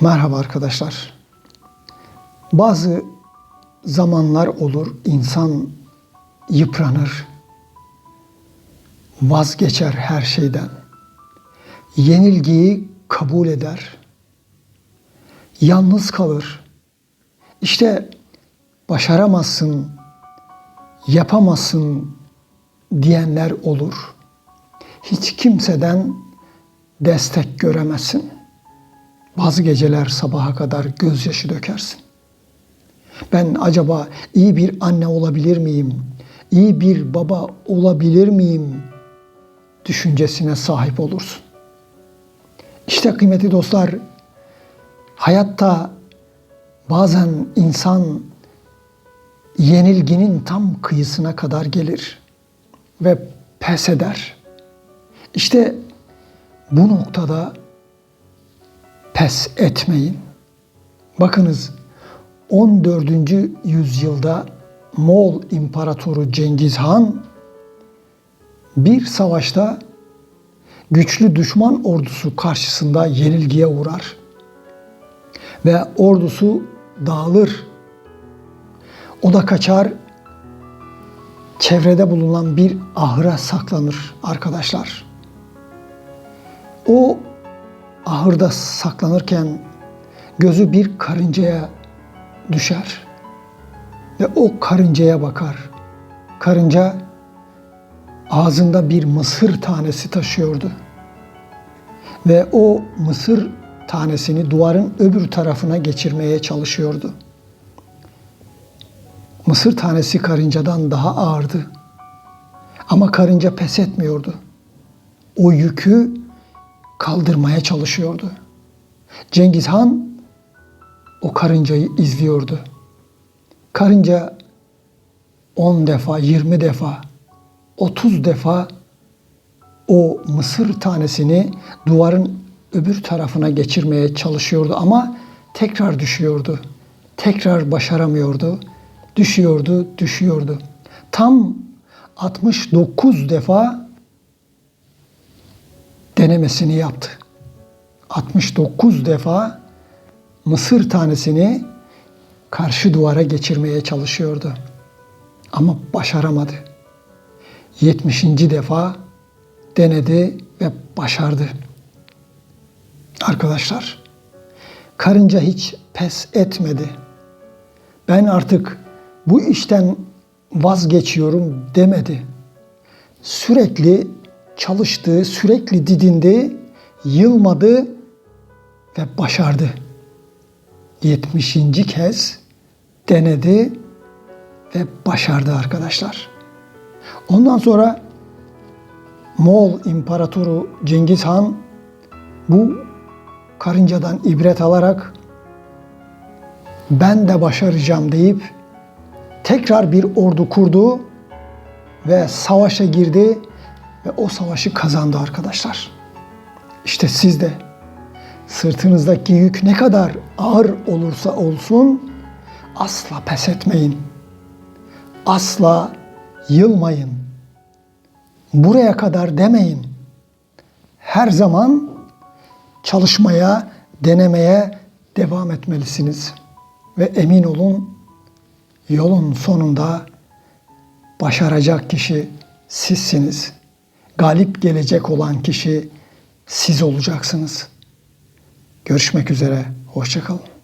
Merhaba arkadaşlar. Bazı zamanlar olur insan yıpranır, vazgeçer her şeyden. Yenilgiyi kabul eder. Yalnız kalır. İşte başaramazsın, yapamazsın diyenler olur. Hiç kimseden destek göremezsin. Bazı geceler sabaha kadar gözyaşı dökersin. Ben acaba iyi bir anne olabilir miyim? İyi bir baba olabilir miyim? Düşüncesine sahip olursun. İşte kıymetli dostlar, hayatta bazen insan yenilginin tam kıyısına kadar gelir ve pes eder. İşte bu noktada pes etmeyin. Bakınız 14. yüzyılda Moğol İmparatoru Cengiz Han bir savaşta güçlü düşman ordusu karşısında yenilgiye uğrar ve ordusu dağılır. O da kaçar, çevrede bulunan bir ahıra saklanır arkadaşlar. O ahırda saklanırken gözü bir karıncaya düşer ve o karıncaya bakar. Karınca ağzında bir mısır tanesi taşıyordu. Ve o mısır tanesini duvarın öbür tarafına geçirmeye çalışıyordu. Mısır tanesi karıncadan daha ağırdı. Ama karınca pes etmiyordu. O yükü kaldırmaya çalışıyordu. Cengiz Han o karıncayı izliyordu. Karınca 10 defa, 20 defa, 30 defa o mısır tanesini duvarın öbür tarafına geçirmeye çalışıyordu ama tekrar düşüyordu. Tekrar başaramıyordu. Düşüyordu, düşüyordu. Tam 69 defa denemesini yaptı. 69 defa mısır tanesini karşı duvara geçirmeye çalışıyordu. Ama başaramadı. 70. defa denedi ve başardı. Arkadaşlar, karınca hiç pes etmedi. Ben artık bu işten vazgeçiyorum demedi. Sürekli çalıştı, sürekli didindi, yılmadı ve başardı. 70. kez denedi ve başardı arkadaşlar. Ondan sonra Moğol İmparatoru Cengiz Han bu karıncadan ibret alarak ben de başaracağım deyip tekrar bir ordu kurdu ve savaşa girdi ve o savaşı kazandı arkadaşlar. İşte siz de sırtınızdaki yük ne kadar ağır olursa olsun asla pes etmeyin. Asla yılmayın. Buraya kadar demeyin. Her zaman çalışmaya, denemeye devam etmelisiniz. Ve emin olun yolun sonunda başaracak kişi sizsiniz. Galip gelecek olan kişi siz olacaksınız. Görüşmek üzere. Hoşçakalın.